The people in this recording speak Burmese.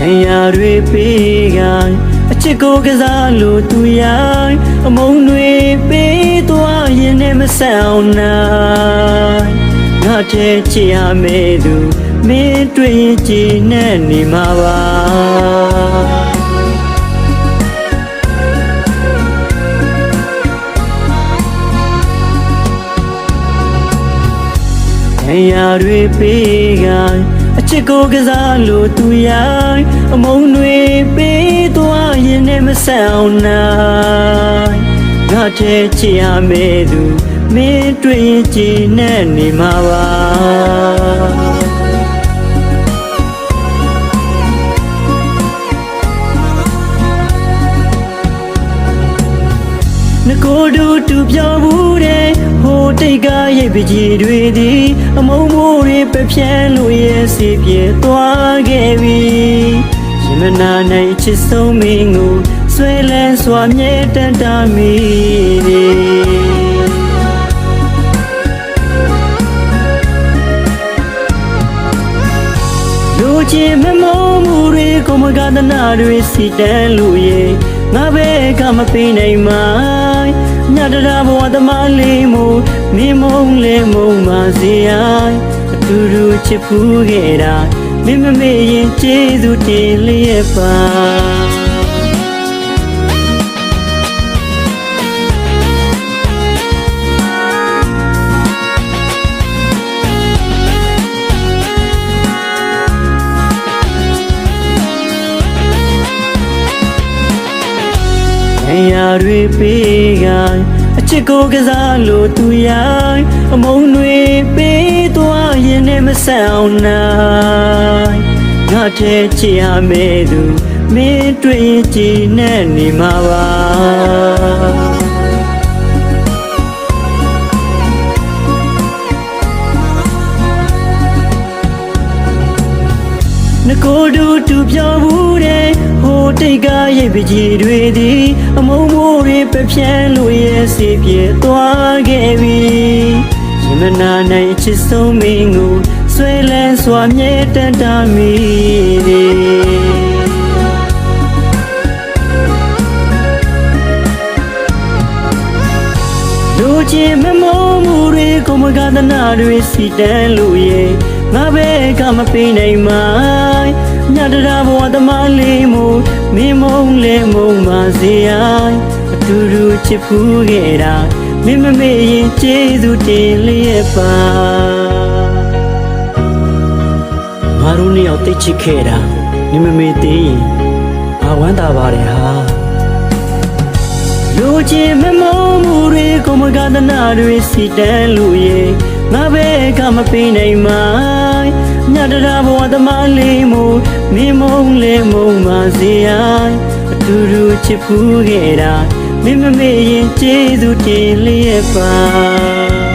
နေရာတွေပေးကအချစ်ကိုကစားလို့သူရိုင်းအမုန်းတွေပေးသွားရင်နဲ့မဆောင်နိုင်ငါတည်းချစ်ရမယ့်သူမင်းတွေ့ရင်ကြည်နဲ့နေမှာပါနေရာတွေပေးက အချစ်ကိုကစားလို့သူရိုင်းအမုန်းတွေပေးသွားရင်နဲ့မဆောင်နိုင်ငါတည်းချစ်ရမယ့်သူမင်းတွေ့ရင်ကြည်နဲ့နေမှာပါ ကိုတူတူပြောဘူးတဲ့ဟိုတိတ်ကရိပ်ပကြီးတွေသည်အမုံမိုးတွေပပြန်းလို့ရဲ့စီပြေသွားခဲ့ပြီရင်မနာနိုင်ချစ်ဆုံးမင်းကိုဆွဲလန်းစွာမြဲတမ်းတာမီလူချင်းမမောမှုတွေကိုမကဒနာတွေစီတန်းလို့ရဲ့ ငါပဲကမပေးနိုင်မိုင်းညတရာဘဝသမားလေးမို့မင်းမုံလေးမုံပါစေအိုင်အတူတူချစ်ဖူးခဲ့တာမင်းမမေ့ရင်ကျေးဇူးတင်လျက်ပါ နေရာတွေပေးကအချစ်ကိုကစားလို့သူရိုင်းအမုန်းတွေပေးသွားရင်နဲ့မဆောင်နိုင်ငါတည်းချစ်ရမယ့်သူမင်းတွေ့ရင်ကြည်နဲ့နေမှာပါ ငကိုတူတူပြောဘူးတဲ့ဟိုတိတ်ကရိပ်ပကြီးတွေသည်အမုံမိုးတွေပပြန်းလို့ရဲ့စီပြေသွားခဲ့ပြီရင်မနာနိုင်ချစ်ဆုံးမင်းကိုဆွဲလန်းစွာမြဲတမ်းတာမီလူချင်းမမောမှုတွေကိုမကဒနာတွေစီတန်းလို့ရဲ့ ငါပဲကမပေးနိုင်မိုင်းညတရာဘဝသမားလေးမို့မင်းမုံလေးမုံပါစေအိုင်အတူတူချစ်ဖူးခဲ့တာမင်းမမေ့ရင်ကျေးဇူးတင်လျက်ပါငါတို့နှစ်ယောက်တိတ်ချစ်ခဲ့တာမင်းမမေ့သေးရင်ငါဝမ်းသာပါတယ်ဟာလူချင်းမမောမှုတွေကိုမကဒနာတွေစီတန်းလို့ရဲ့ ငါပဲကမပေးနိုင်မိုင်းညတရာဘဝသမားလေးမို့မင်းမုံလေးမုံပါစေအိုင်အတူတူချစ်ဖူးခဲ့တာမင်းမမေ့ရင်ကျေးဇူးတင်လျက်ပါ